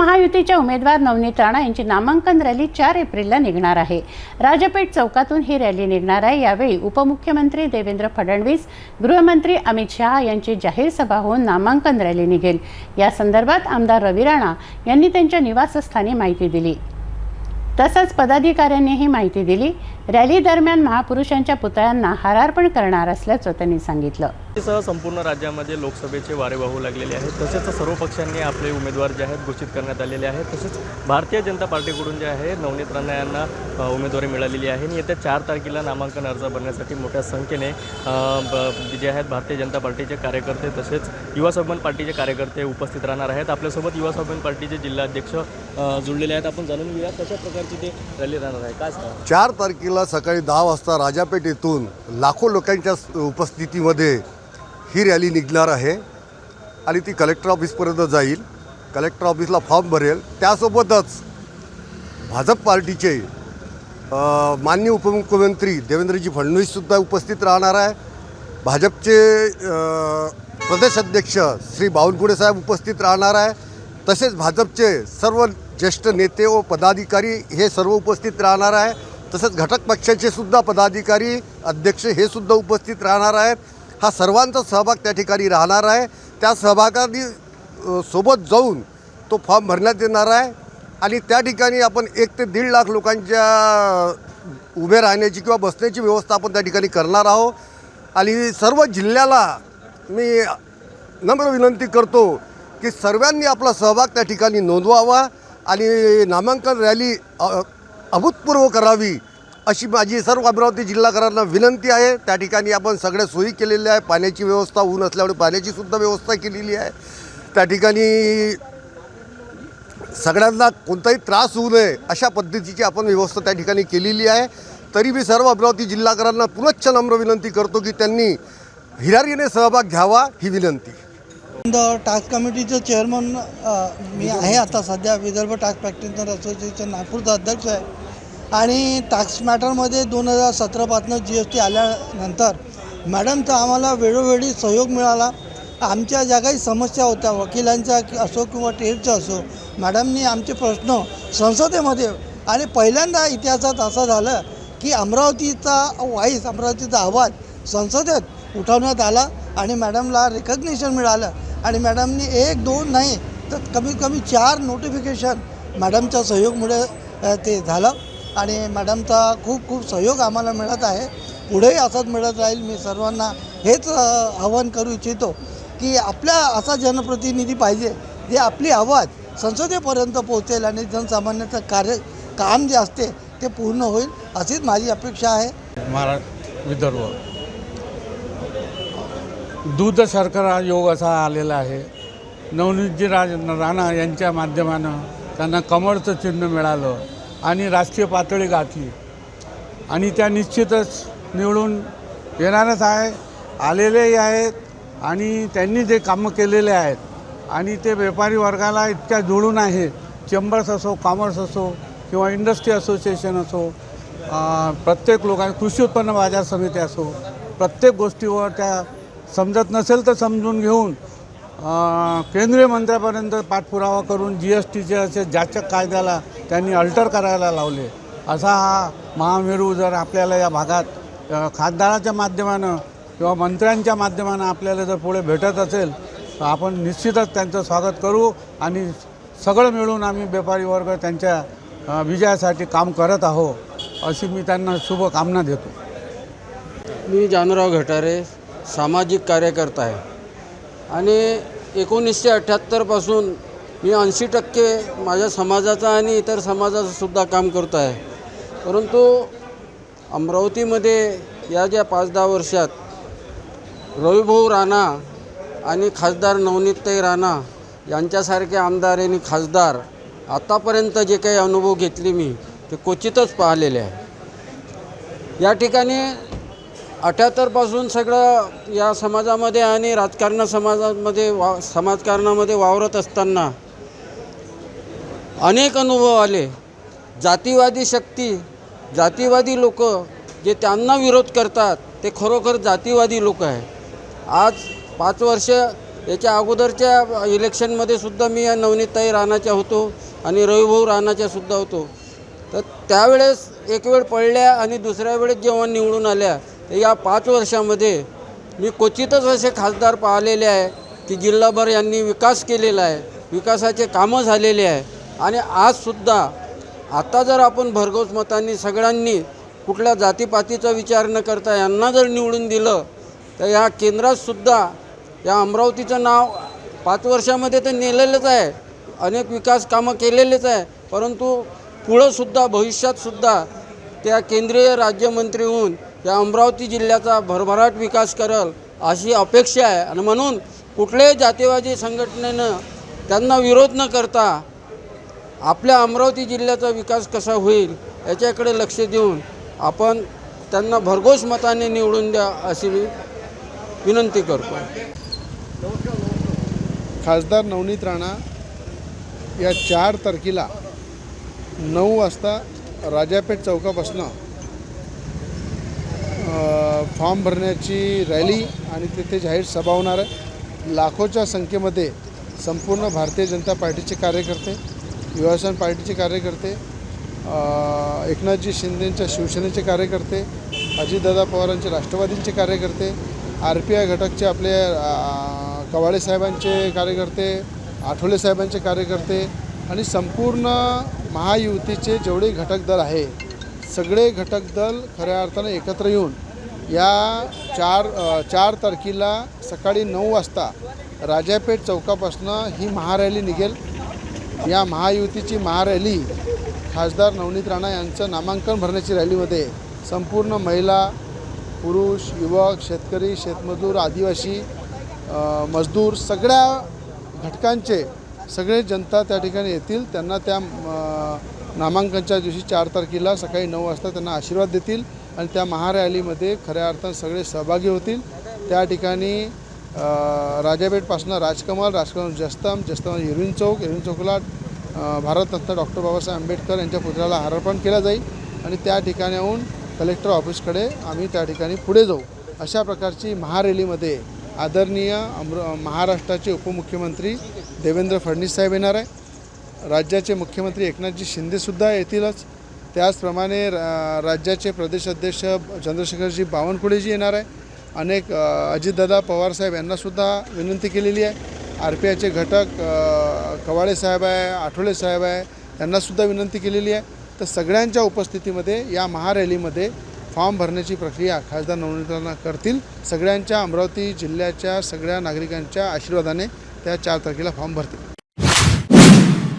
महायुतीच्या उमेदवार नवनीत राणा यांची नामांकन रॅली चार एप्रिलला निघणार आहे. राजपेठ चौकातून ही रॅली निघणार आहे. यावेळी उपमुख्यमंत्री देवेंद्र फडणवीस गृहमंत्री अमित शहा यांची जाहीर सभा होऊन नामांकन रॅली निघेल. या संदर्भात आमदार रवी राणा यांनी त्यांच्या निवासस्थानी माहिती दिली. तसंच पदाधिकाऱ्यांनीही माहिती दिली. रॅली दरम्यान महापुरुषांच्या पुतळ्यांना हारार्पण करणार असल्याचं त्यांनी सांगितलं. सह संपूर्ण राज्यामध्ये लोकसभेचे वारे वाहू लागलेले आहेत. तसेच सर्व पक्षांनी आपले उमेदवार जे आहेत घोषित करण्यात आलेले आहेत. तसेच भारतीय जनता पार्टीकडून जे आहे नवनीत राणा यांना उमेदवारी मिळालेली आहे. आणि येत्या चार तारखेला नामांकन अर्ज भरण्यासाठी मोठ्या संख्येने ब- जे आहेत भारतीय जनता पार्टीचे कार्यकर्ते तसेच युवा स्वाभिमान पार्टीचे कार्यकर्ते उपस्थित राहणार आहेत. आपल्यासोबत युवा स्वाभिमान पार्टीचे जिल्हाध्यक्ष जुळलेले आहेत. आपण जाणून घेऊया कशा प्रकारची ते रॅली राहणार आहे. काय चार तारखेला सकाळी दहा वाजता राजापेठ येथून लाखो लोकांच्या उपस्थितीमध्ये ही रॅली निघणार आहे आणि ती कलेक्टर ऑफिसपर्यंत जाईल. कलेक्टर ऑफिसला फॉर्म भरेल. त्यासोबतच भाजप पार्टीचे अ, माननीय उपमुख्यमंत्री देवेंद्रजी फडणवीससुद्धा उपस्थित राहणार आहे. भाजपचे प्रदेश अध्यक्ष श्री बावनकुळे साहेब उपस्थित राहणार आहे. तसेच भाजपचे सर्व ज्येष्ठ नेते व पदाधिकारी हे सर्व उपस्थित राहणार आहे. तसेच घटक पक्षाचे सुद्धा पदाधिकारी अध्यक्ष हे सुद्धा उपस्थित राहणार आहेत. हा सर्वांचा सहभाग त्या ठिकाणी राहणार आहे. त्या सहभागाने सोबत जाऊन तो फॉर्म भरण्यात येणार आहे. आणि त्या ठिकाणी आपण एक ते दीड लाख लोकांच्या उभे राहण्याची किंवा बसण्याची व्यवस्था आपण त्या ठिकाणी करणार आहोत. आणि सर्व जिल्ह्याला मी नम्र विनंती करतो की सर्वांनी आपला सहभाग त्या ठिकाणी नोंदवावा आणि नामांकन रॅली अभूतपूर्व करावी. अशी माझी सर्व अमरावती जिल्हाकरांना विनंती आहे. त्या ठिकाणी आपण सगळ्या सोयी केलेल्या आहे. पाण्याची व्यवस्था ऊन असल्यामुळे पाण्याची सुद्धा व्यवस्था केलेली आहे. त्या ठिकाणी सगळ्यांना कोणताही त्रास होऊ नये अशा पद्धतीची आपण व्यवस्था त्या ठिकाणी केलेली आहे. तरी मी सर्व अमरावती जिल्हाकरांना पुनश्च नम्र विनंती करतो की त्यांनी हिरारीने सहभाग घ्यावा ही विनंती. द टास्क कमिटीचं चेअरमन मी आहे आता सध्या विदर्भ टास्क प्रॅक्टिशनर असोसिएशन नागपूरचा अध्यक्ष आहे. आणि टॅक्स मॅटरमध्ये दोन हजार सतरापासून जी एस टी आल्यानंतर मॅडमचा आम्हाला वेळोवेळी सहयोग मिळाला. आमच्या ज्या काही समस्या होत्या वकिलांच्या असो किंवा टेटचा असो मॅडमनी आमचे प्रश्न संसदेमध्ये आणि पहिल्यांदा इतिहासात असं झालं की अमरावतीचा वाईस अमरावतीचा आवाज संसदेत उठवण्यात आला आणि मॅडमला रिकग्नेशन मिळालं. आणि मॅडमनी एक दोन नाही तर कमीत कमी चार नोटिफिकेशन मॅडमच्या सहयोगमुळे ते झालं. आणि मॅडमचा खूप खूप सहयोग आम्हाला मिळत आहे. पुढेही असंच मिळत राहील. मी सर्वांना हेच आव्हान आवाहन करू इच्छितो की आपल्या असा जनप्रतिनिधी पाहिजे जे आपली आवाज संसदेपर्यंत पोहोचेल आणि जनसामान्याचं कार्य काम जे असते ते पूर्ण होईल अशीच माझी अपेक्षा आहे. महारा विदर्भ. दूध शर्करा योग असा आलेला आहे. नवनीतजी राज राणा यांच्या माध्यमानं त्यांना कमळचं चिन्ह मिळालं. आणि राष्ट्रीय पातळी गाठली. आणि त्या निश्चितच निवडून येणारच आहे आलेलेही आहेत आणि त्यांनी जे कामं केलेले आहेत आणि ते व्यापारी वर्गाला इतक्या जुळून आहे. चेंबर्स असो कॉमर्स असो किंवा इंडस्ट्री असोसिएशन असो प्रत्येक लोकांनी कृषी उत्पन्न बाजार समिती असो प्रत्येक गोष्टीवर त्या समजत नसेल तर समजून घेऊन केंद्रीय मंत्र्यापर्यंत पाठपुरावा करून जी एस टीचे असे जाचक कायद्याला त्यांनी अल्टर करायला लावले. असा हा महामेरू जर आपल्याला या भागात खासदाराच्या माध्यमानं किंवा मंत्र्यांच्या माध्यमानं आपल्याला जर पुढे भेटत असेल तर आपण निश्चितच त्यांचं स्वागत करू आणि सगळं मिळून आम्ही व्यापारी वर्ग त्यांच्या विजयासाठी काम करत आहो अशी मी त्यांना शुभकामना देतो. मी जानराव घटारे सामाजिक कार्यकर्ता आहे. आणि एकोणीसशे अठ्ठ्याहत्तरपासून मी ऐंशी टक्के माझ्या समाजाचं आणि इतर समाजाचं सुद्धा काम करतो आहे. परंतु अमरावतीमध्ये या ज्या पाच दहा वर्षात रविभाऊ राणा आणि खासदार नवनीतताई राणा यांच्यासारखे आमदार आणि खासदार आतापर्यंत जे काही अनुभव घेतले मी ते क्वचितच पाहिलेले आहे. या ठिकाणी अठ्याहत्तरपासून सगळं या समाजामध्ये आणि राजकारण समाजामध्ये वा समाजकारणामध्ये वावरत असताना अनेक अनुभव आले. जातीवादी शक्ती जातीवादी लोक जे त्यांना विरोध करतात ते खरोखर जातीवादी लोक आहे आज पाच वर्ष याच्या अगोदरच्या इलेक्शनमध्ये सुद्धा मी या नवनीतताई राणाच्या होतो आणि रविभाऊ राणाच्या सुद्धा होतो. तर त्यावेळेस एक वेळ पडल्या आणि दुसऱ्या वेळेस जेव्हा निवडून आल्या तर या पाच वर्षामध्ये मी क्वचितच असे खासदार पाहिलेले आहे की जिल्हाभर यांनी विकास केलेला आहे. विकासाचे कामं झालेले आहे. आणि आजसुद्धा आता जर आपण भरघोस मतांनी सगळ्यांनी कुठल्या जातीपातीचा विचार न करता यांना जर निवडून दिलं तर या केंद्रातसुद्धा या अमरावतीचं नाव पाच वर्षामध्ये तर नेलेलंच आहे. अनेक विकास कामं केलेलेच आहे. परंतु पुढंसुद्धा भविष्यातसुद्धा त्या केंद्रीय राज्यमंत्री होऊन या अमरावती जिल्ह्याचा भरभराट विकास करल अशी अपेक्षा आहे. आणि म्हणून कुठल्याही जातीवादी संघटनेनं त्यांना विरोध न करता आपल्या अमरावती जिल्ह्याचा विकास कसा होईल याच्याकडे लक्ष देऊन आपण त्यांना भरघोस मताने निवडून द्या अशी मी विनंती करतो. खासदार नवनीत राणा या चार तारखेला नऊ वाजता राजापेठ चौकापासनं फॉर्म भरण्याची रॅली आणि तिथे जाहीर सभा होणार आहे. लाखोच्या संख्येमध्ये संपूर्ण भारतीय जनता पार्टीचे कार्यकर्ते युवासन पार्टीचे कार्यकर्ते एकनाथजी शिंदेंच्या शिवसेनेचे कार्यकर्ते अजितदादा पवारांचे राष्ट्रवादींचे कार्यकर्ते आर पी आय घटकचे आपले अ, कवाडे साहेबांचे कार्यकर्ते आठवले साहेबांचे कार्यकर्ते आणि संपूर्ण महायुतीचे जेवढे घटक दल आहे सगळे घटक दल खऱ्या अर्थानं एकत्र येऊन या चार चार तारखेला सकाळी नऊ वाजता राजापेठ चौकापासनं ही महारॅली निघेल. या महायुतीची महारॅली खासदार नवनीत राणा यांचं नामांकन भरण्याची रॅलीमध्ये संपूर्ण महिला पुरुष युवक शेतकरी शेतमजूर आदिवासी मजदूर सगळ्या घटकांचे सगळे जनता त्या ठिकाणी येतील. त्यांना त्या नामांकनच्या दिवशी चार तारखेला सकाळी नऊ वाजता त्यांना आशीर्वाद देतील आणि त्या महारॅलीमध्ये खऱ्या अर्थानं सगळे सहभागी होतील. त्या ठिकाणी राजापेठपासनं राजकमाल राजकमल जस्ताम जस्तम हिरवीन चौक हिरवीन चौकला भारतरत्न डॉक्टर बाबासाहेब आंबेडकर यांच्या पुतळ्याला हारार्पण केला जाईल आणि त्या ठिकाणाहून कलेक्टर ऑफिसकडे आम्ही त्या ठिकाणी पुढे जाऊ. अशा प्रकारची महारॅलीमध्ये आदरणीय अमृ महाराष्ट्राचे उपमुख्यमंत्री देवेंद्र फडणवीस साहेब येणार आहे. राज्याचे मुख्यमंत्री एकनाथजी शिंदेसुद्धा येतीलच. त्याचप्रमाणे रा राज्याचे प्रदेशाध्यक्ष चंद्रशेखरजी बावनकुळेजी येणार आहे. अनेक अजितदादा पवारसाहेब यांनासुद्धा विनंती केलेली आहे. आर पी आयचे घटक कवाळे साहेब आहे आठवले साहेब आहे त्यांनासुद्धा विनंती केलेली आहे. तर सगळ्यांच्या उपस्थितीमध्ये या महारॅलीमध्ये फॉर्म भरण्याची प्रक्रिया खासदार नवनीतांना करतील. सगळ्यांच्या अमरावती जिल्ह्याच्या सगळ्या नागरिकांच्या आशीर्वादाने त्या चार तारखेला फॉर्म भरतील.